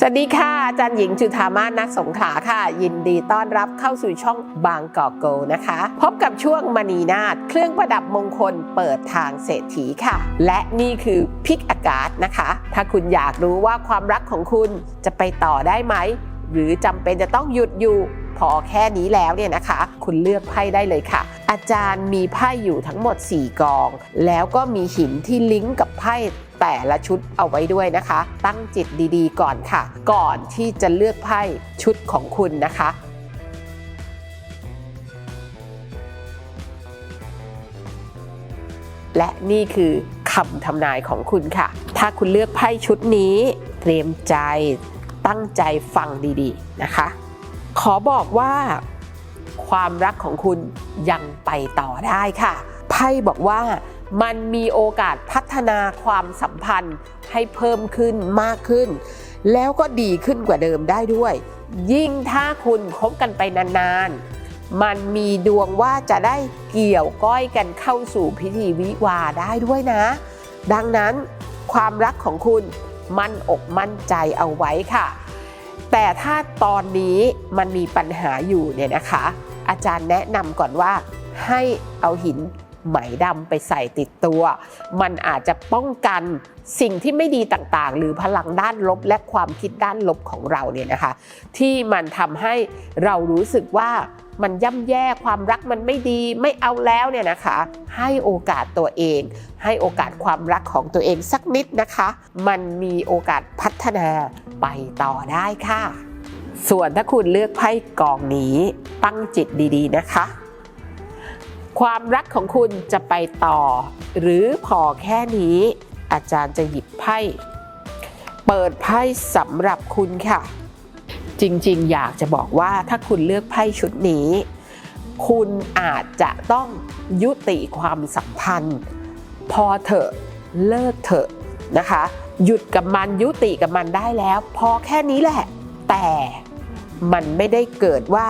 สวัสดีค่ะอาจารย์หญิงจุธามาศนักสงขลาค่ะ ยินดีต้อนรับเข้าสู่ช่องบางกอกโกนะคะ พบกับช่วงมณีนาฏเครื่องประดับมงคลเปิดทางเศรษฐีค่ะ และนี่คือพิกอากาศนะคะ ถ้าคุณอยากรู้ว่าความรักของคุณจะไปต่อได้ไหม หรือจำเป็นจะต้องหยุดอยู่พอแค่นี้แล้วเนี่ยนะคะ คุณเลือกไพ่ได้เลยค่ะ อาจารย์มีไพ่อยู่ทั้งหมด 4 กอง แล้วก็มีหินที่ลิงก์กับไพ่ แต่ละชุดเอาไว้ด้วยนะคะ ตั้งจิตดีๆ ก่อนค่ะ ก่อนที่จะเลือกไพ่ชุดของคุณนะคะและนี่คือคำทำนายของคุณค่ะ ถ้าคุณเลือกไพ่ชุดนี้ เตรียมใจตั้งใจฟังดีๆนะคะ ขอบอกว่า ความรักของคุณยังไปต่อได้ค่ะ ไพ่บอกว่า มันมีโอกาสพัฒนาความสัมพันธ์ให้เพิ่มขึ้นมากขึ้น แล้วก็ดีขึ้นกว่าเดิมได้ด้วย ยิ่งถ้าคุณคบกันไปนานๆ มันมีดวงว่าจะได้เกี่ยวก้อยกันเข้าสู่พิธีวิวาห์ได้ด้วยนะ ดังนั้นความรักของคุณมั่นอกมั่นใจเอาไว้ค่ะ แต่ถ้าตอนนี้มันมีปัญหาอยู่เนี่ยนะคะ อาจารย์แนะนำก่อนว่าให้เอาหิน ไหมดำไปใส่ติดตัว มันอาจจะป้องกันสิ่งที่ไม่ดีต่างๆ หรือพลังด้านลบและความคิดด้านลบของเราเนี่ยนะคะ ที่มันทำให้เรารู้สึกว่ามันย่ำแย่ความรักมันไม่ดีไม่เอาแล้วเนี่ยนะคะ ให้โอกาสตัวเอง ให้โอกาสความรักของตัวเองสักนิดนะคะ มันมีโอกาสพัฒนาไปต่อได้ค่ะ ส่วนถ้าคุณเลือกไพ่กองนี้ตั้งจิตดีๆนะคะ ความรักของคุณจะไปต่อ หรือพอแค่นี้ อาจารย์จะหยิบไพ่เปิดไพ่สำหรับคุณค่ะ จริงๆ อยากจะบอกว่าถ้าคุณเลือกไพ่ชุดนี้ คุณอาจจะต้องยุติความสัมพันธ์ พอเถอะเลิกเถอะนะคะ หยุดกับมันยุติกับมันได้แล้ว พอแค่นี้แหละ แต่ มันไม่ได้เกิดว่า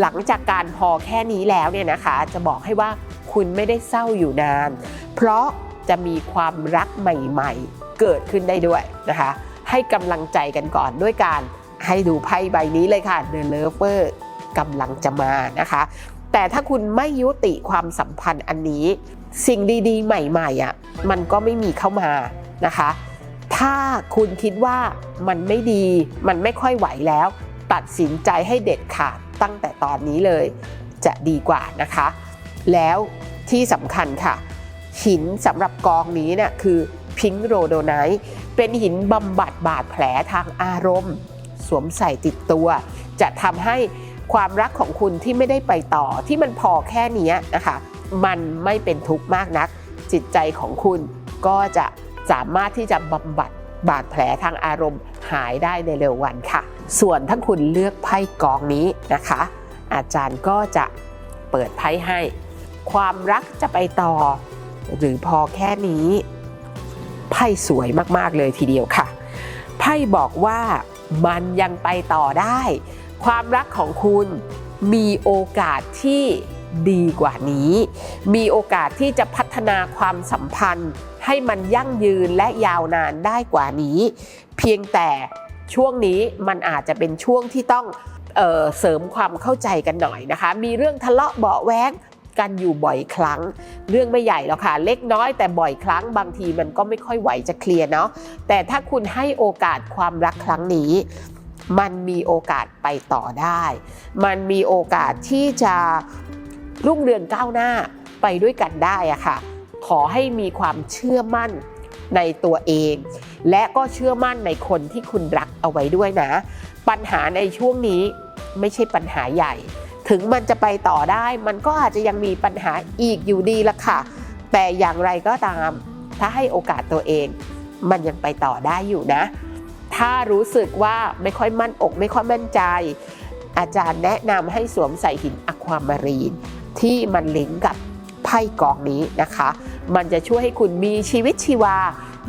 หลังจากการพอแค่นี้แล้วเนี่ยนะคะ จะบอกให้ว่าคุณไม่ได้เศร้าอยู่นาน เพราะจะมีความรักใหม่ๆ เกิดขึ้นได้ด้วยนะคะ ให้กำลังใจกันก่อนด้วยการให้ดูไพ่ใบนี้เลยค่ะ The Lover กำลังจะมานะคะ แต่ถ้าคุณไม่ยุติความสัมพันธ์อันนี้ สิ่งดีๆ ใหม่ๆอะมันก็ไม่มีเข้ามานะคะ ถ้าคุณคิดว่ามันไม่ดี มันไม่ค่อยไหวแล้ว ตัดสินใจให้เด็ดขาดตั้งแต่ตอนนี้เลยจะดีกว่านะคะ แล้วที่สำคัญค่ะ หินสำหรับกองนี้เนี่ยคือพิงโรโดไนท์เป็นหินบำบัดบาดแผลทางอารมณ์ สวมใส่ติดตัว จะทำให้ความรักของคุณที่ไม่ได้ไปต่อที่มันพอแค่นี้นะคะ มันไม่เป็นทุกข์มากนัก จิตใจของคุณก็จะสามารถที่จะบำบัดบาดแผลทางอารมณ์หายได้ในเร็ววันค่ะ ส่วนถ้าคุณเลือกไพ่กองนี้นะคะ อาจารย์ก็จะเปิดไพ่ให้ ความรักจะไปต่อ หรือพอแค่นี้ ไพ่สวยมากๆเลยทีเดียวค่ะ ไพ่บอกว่ามันยังไปต่อได้ ความรักของคุณมีโอกาสที่ดีกว่านี้ มีโอกาสที่จะพัฒนาความสัมพันธ์ ให้มันยั่งยืนและยาวนานได้กว่านี้ เพียงแต่ ช่วงนี้มันอาจจะเป็นช่วงที่ต้องเออเสริมความเข้าใจกันหน่อยนะคะ มีเรื่องทะเลาะเบาแวงกันอยู่บ่อยครั้ง เรื่องไม่ใหญ่หรอกค่ะ เล็กน้อยแต่บ่อยครั้งบางทีมันก็ไม่ค่อยไหวจะเคลียร์เนาะแต่ถ้าคุณให้โอกาสความรักครั้งนี้ มันมีโอกาสไปต่อได้ มันมีโอกาสที่จะรุ่งเรืองก้าวหน้าไปด้วยกันได้อะค่ะ ขอให้มีความเชื่อมั่นในตัวเอง และก็เชื่อมั่นในคนที่คุณรักเอาไว้ด้วยนะ ปัญหาในช่วงนี้ไม่ใช่ปัญหาใหญ่ ถึงมันจะไปต่อได้ มันก็อาจจะยังมีปัญหาอีกอยู่ดีละค่ะ แต่อย่างไรก็ตาม ถ้าให้โอกาสตัวเอง มันยังไปต่อได้อยู่นะ ถ้ารู้สึกว่าไม่ค่อยมั่นอก ไม่ค่อยมั่นใจ อาจารย์แนะนำให้สวมใส่หินอะความารีน ที่มันลิงก์กับไพ่กองนี้นะคะ มันจะช่วยให้คุณมีชีวิตชีวา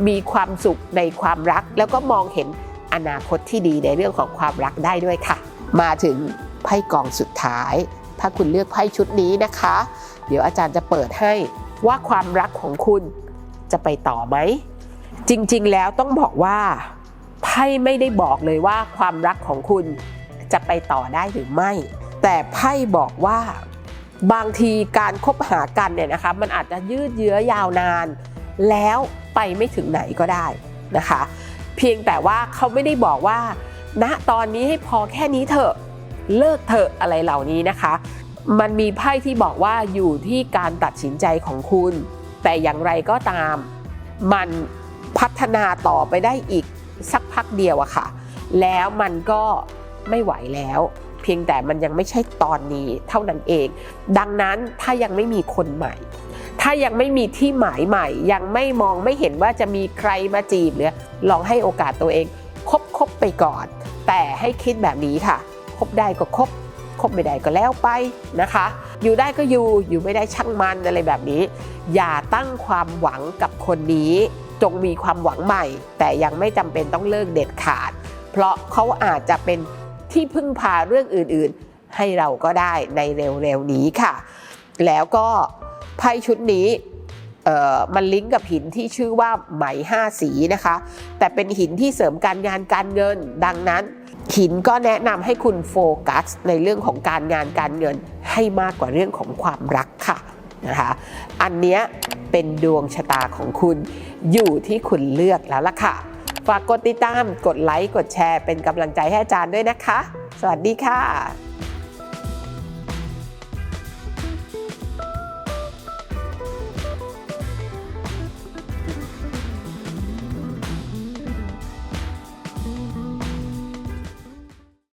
มีความสุขในความรัก แล้วก็มองเห็นอนาคตที่ดีในเรื่องของความรักได้ด้วยค่ะ มาถึงไพ่กองสุดท้าย ถ้าคุณเลือกไพ่ชุดนี้นะคะ เดี๋ยวอาจารย์จะเปิดให้ว่าความรักของคุณจะไปต่อไหม จริงๆแล้วต้องบอกว่าไพ่ไม่ได้บอกเลยว่าความรักของคุณจะไปต่อได้หรือไม่ แต่ไพ่บอกว่าบางทีการคบหากันเนี่ยนะคะ มันอาจจะยืดเยื้อยาวนาน แล้ว ไปไม่ถึงไหนก็ได้นะคะ เพียงแต่ว่าเขาไม่ได้บอกว่าณตอนนี้ให้พอแค่นี้เถอะเลิกเถอะอะไรเหล่านี้นะคะ มันมีไพ่ที่บอกว่าอยู่ที่การตัดสินใจของคุณ แต่อย่างไรก็ตาม มันพัฒนาต่อไปได้อีกสักพักเดียวอะค่ะ แล้วมันก็ไม่ไหวแล้ว เพียงแต่มันยังไม่ใช่ตอนนี้เท่านั้นเอง ดังนั้นถ้ายังไม่มีคนใหม่ ถ้ายังไม่มีที่หมายใหม่ ยังไม่มองไม่เห็นว่าจะมีใครมาจีบหรือลองให้โอกาสตัวเองคบคบไปก่อน แต่ให้คิดแบบนี้ค่ะ คบได้ก็คบคบไม่ได้ก็แล้วไปนะคะ อยู่ได้ก็อยู่อยู่ไม่ได้ช่างมันอะไรแบบนี้ อย่าตั้งความหวังกับคนนี้ จงมีความหวังใหม่ แต่ยังไม่จำเป็นต้องเลิกเด็ดขาด เพราะเขาอาจจะเป็นที่พึ่งพาเรื่องอื่นๆ ให้เราก็ได้ในเร็วๆนี้ค่ะ แล้วก็ ไพ่ชุดนี้มันลิงก์กับหินที่ชื่อว่าไหมห้าสีนะคะ แต่เป็นหินที่เสริมการงานการเงิน ดังนั้น หินก็แนะนำให้คุณโฟกัสในเรื่องของการงานการเงินให้มากกว่าเรื่องของความรักค่ะนะคะอันเนี้ยเป็นดวงชะตาของคุณอยู่ที่คุณเลือกแล้วล่ะค่ะ ฝากกดติดตาม กดไลค์ กดแชร์เป็นกำลังใจให้อาจารย์ด้วยนะคะ สวัสดีค่ะ